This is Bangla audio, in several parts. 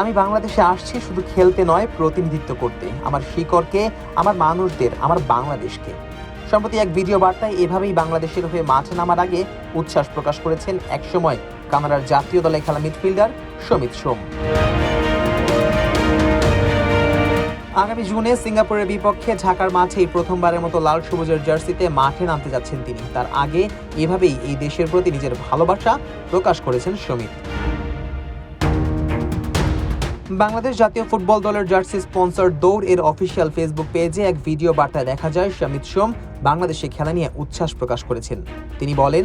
আমি বাংলাদেশে আসছি শুধু খেলতে নয়, প্রতিনিধিত্ব করতে। আমার শিকড়কে, আমার মানুষদের, আমার বাংলাদেশকে। সম্প্রতি এক ভিডিও বার্তায় এভাবেই বাংলাদেশের হয়ে মাঠে নামার আগে উচ্ছ্বাস প্রকাশ করেছেন একসময় কানাডার জাতীয় দলে খেলা মিডফিল্ডার সমিত সোম। আগামী জুনে সিঙ্গাপুরের বিপক্ষে ঢাকার মাঠেই প্রথমবারের মতো লাল সবুজের জার্সিতে মাঠে নামতে যাচ্ছেন তিনি। তার আগে এভাবেই এই দেশের প্রতি নিজের ভালোবাসা প্রকাশ করেছেন সমিত। বাংলাদেশ জাতীয় ফুটবল দলের জার্সি স্পন্সর দৌড় এর অফিসিয়াল ফেসবুক পেজে এক ভিডিও বার্তায় দেখা যায় সমিত সোম বাংলাদেশে খেলা নিয়ে উচ্ছ্বাস প্রকাশ করেছেন। তিনি বলেন,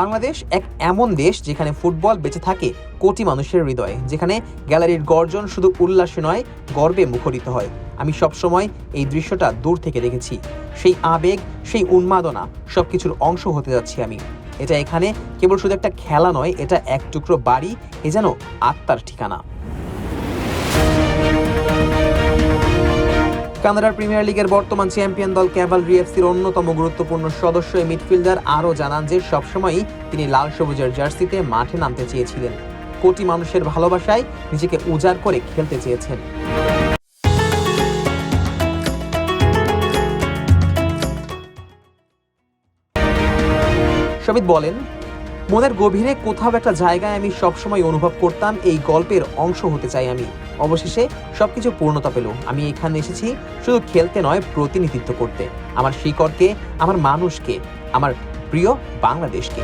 বাংলাদেশ এক এমন দেশ যেখানে ফুটবল বেঁচে থাকে কোটি মানুষের হৃদয়ে, যেখানে গ্যালারির গর্জন শুধু উল্লাসে নয়, গর্বে মুখরিত হয়। আমি সবসময় এই দৃশ্যটা দূর থেকে দেখেছি। সেই আবেগ, সেই উন্মাদনা, সবকিছুর অংশ হতে যাচ্ছি আমি। এটা এখানে কেবল শুধু একটা খেলা নয়, এটা এক টুকরো বাড়ি, এ যেন আত্মার ঠিকানা। কানাডার প্রিমিয়ার লিগের বর্তমান চ্যাম্পিয়ন দল ক্যাভালরি এফসির অন্যতম গুরুত্বপূর্ণ সদস্য মিডফিল্ডার আরও জানান যে সবসময়ই তিনি লাল সবুজের জার্সিতে মাঠে নামতে চেয়েছিলেন। কোটি মানুষের ভালোবাসায় নিজেকে উজাড় করে খেলতে চেয়েছেন। সমিত বলেন, মনের গভীরে কোথাও একটা জায়গায় আমি সবসময় অনুভব করতাম এই গল্পের অংশ হতে চাই আমি। অবশেষে সবকিছু পূর্ণতা পেল। আমি এখানে এসেছি শুধু খেলতে নয়, প্রতিনিধিত্ব করতে। আমার শিকড়কে, আমার মানুষকে, আমার প্রিয় বাংলাদেশকে।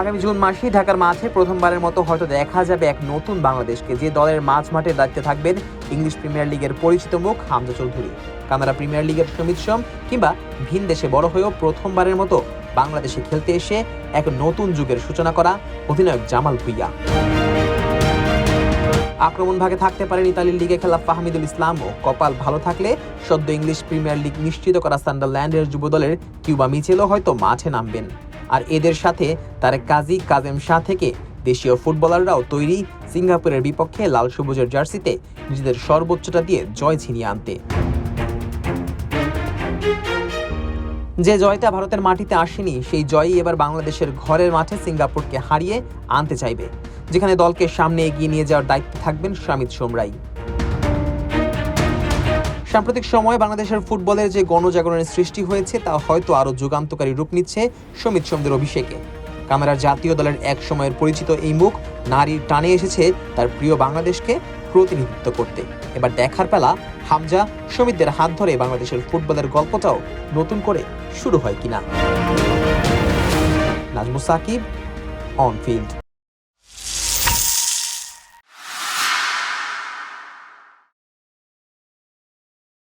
আগামী জুন মাসে ঢাকার মাঠে প্রথমবারের মতো হয়তো দেখা যাবে এক নতুন বাংলাদেশকে। যে দলের মাঝ মাঠে দায়িত্বে থাকবেন ইংলিশ প্রিমিয়ার লিগের পরিচিত মুখ হামজা চৌধুরী। কানাডা প্রিমিয়ার লিগের সমিত সোম কিংবা ভিন দেশে বড় হয়েও প্রথমবারের মতো বাংলাদেশে খেলতে এসে এক নতুন যুগের সূচনা করা অধিনায়ক জামাল ভুইয়া। আক্রমণ ভাগে থাকতে পারেন ইতালির লিগে খেলা ফাহমিদুল ইসলাম ও কপাল ভালো থাকলে সদ্য ইংলিশ প্রিমিয়ার লিগ নিশ্চিত করা সান্ডারল্যান্ডের যুব দলের কিউবা মিচেলও হয়তো মাঠে নামবেন। আর এদের সাথে তারেক কাজী কাজেম শাহ থেকে দেশীয় ফুটবলাররাও তৈরি সিঙ্গাপুরের বিপক্ষে লাল সবুজের জার্সিতে নিজেদের সর্বোচ্চটা দিয়ে জয় ছিনিয়ে আনতে। যে জয়টা ভারতের মাটিতে আসেনি, সেই জয়ই এবার বাংলাদেশের ঘরের মাঠে সিঙ্গাপুরকে হারিয়ে আনতে চাইবে, যেখানে দলকে সামনে এগিয়ে নিয়ে যাওয়ার দায়িত্বে থাকবেন শামিত সোমরাই। সাম্প্রতিক সময়ে বাংলাদেশের ফুটবলের যে গণজাগরণের সৃষ্টি হয়েছে, তা হয়তো আরও যুগান্তকারী রূপ নিচ্ছে সমিত সোমদের অভিষেকে। কানাডার জাতীয় দলের এক সময়ের পরিচিত এই মুখ নারীর টানে এসেছে তার প্রিয় বাংলাদেশকে প্রতিনিধিত্ব করতে। এবার দেখার পেলা, হামজা সমিতদের হাত ধরে বাংলাদেশের ফুটবলের গল্পটাও নতুন করে শুরু হয় কিনা? Najmus Shakib on field